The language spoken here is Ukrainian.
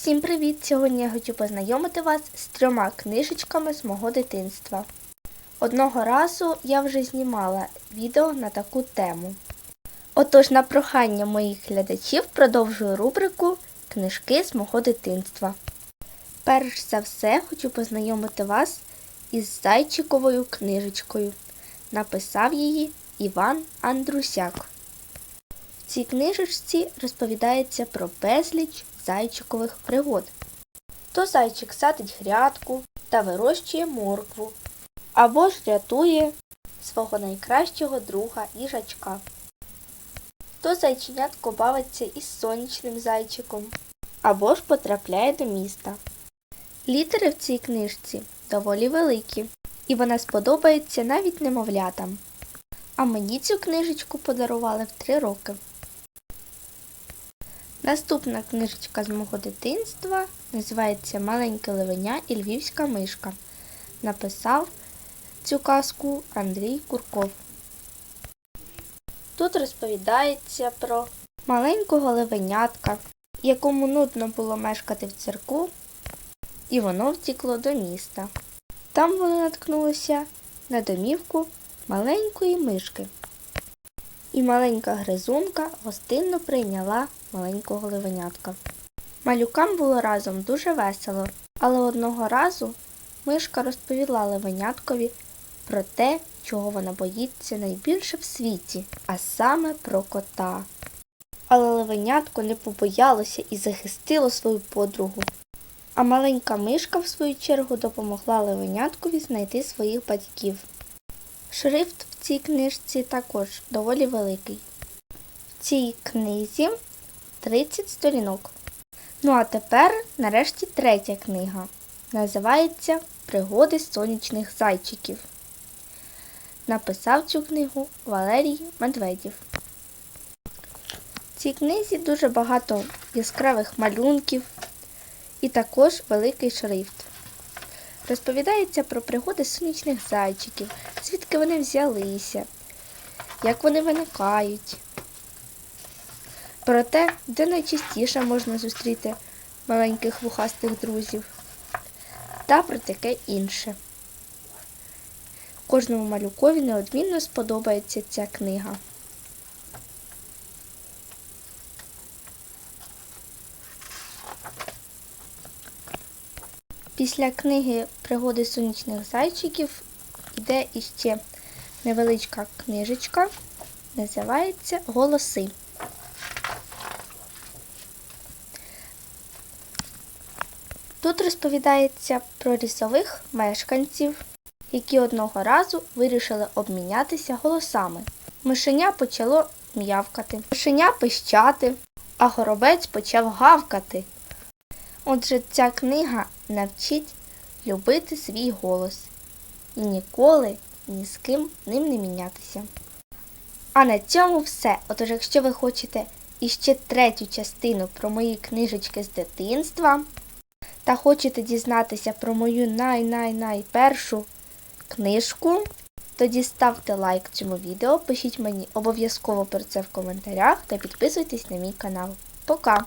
Всім привіт! Сьогодні я хочу познайомити вас з трьома книжечками з мого дитинства. Одного разу я вже знімала відео на таку тему. Отож, на прохання моїх глядачів продовжую рубрику Книжки з мого дитинства. Перш за все хочу познайомити вас із зайчиковою книжечкою. Написав її Іван Андрусяк. В цій книжечці розповідається про безліч зайчикових пригод. То зайчик садить грядку та вирощує моркву, або ж рятує свого найкращого друга їжачка. То зайченятко бавиться із сонячним зайчиком, або ж потрапляє до міста. Літери в цій книжці доволі великі, і вона сподобається навіть немовлятам. А мені цю книжечку подарували в три роки. Наступна книжечка з мого дитинства називається Маленьке левеня і львівська мишка. Написав цю казку Андрій Курков. Тут розповідається про маленького левенятка, якому нудно було мешкати в цирку, і воно втікло до міста. Там вони наткнулися на домівку маленької мишки. І маленька гризунка гостинно прийняла маленького левенятка. Малюкам було разом дуже весело, але одного разу мишка розповіла левеняткові про те, чого вона боїться найбільше в світі, а саме про кота. Але левенятко не побоялося і захистило свою подругу. А маленька мишка, в свою чергу, допомогла левеняткові знайти своїх батьків. Шрифт цій книжці також доволі великий. В цій книзі 30 сторінок. Ну а тепер, нарешті, третя книга. Називається Пригоди сонячних зайчиків. Написав цю книгу Валерій Медведєв. В цій книзі дуже багато яскравих малюнків і також великий шрифт. Розповідається про пригоди сонячних зайчиків, звідки вони взялися, як вони виникають, про те, де найчастіше можна зустріти маленьких вухастих друзів, та про таке інше. Кожному малюкові неодмінно сподобається ця книга. Після книги Пригоди сонячних зайчиків йде іще невеличка книжечка, називається Голоси. Тут розповідається про лісових мешканців, які одного разу вирішили обмінятися голосами. Мишеня почало м'явкати, мишеня пищати, а горобець почав гавкати. Отже, ця книга навчить любити свій голос і ніколи ні з ким ним не мінятися. А на цьому все. Отож, якщо ви хочете іще третю частину про мої книжечки з дитинства та хочете дізнатися про мою най-най-най книжку, тоді ставте лайк цьому відео, пишіть мені обов'язково про це в коментарях та підписуйтесь на мій канал. Пока!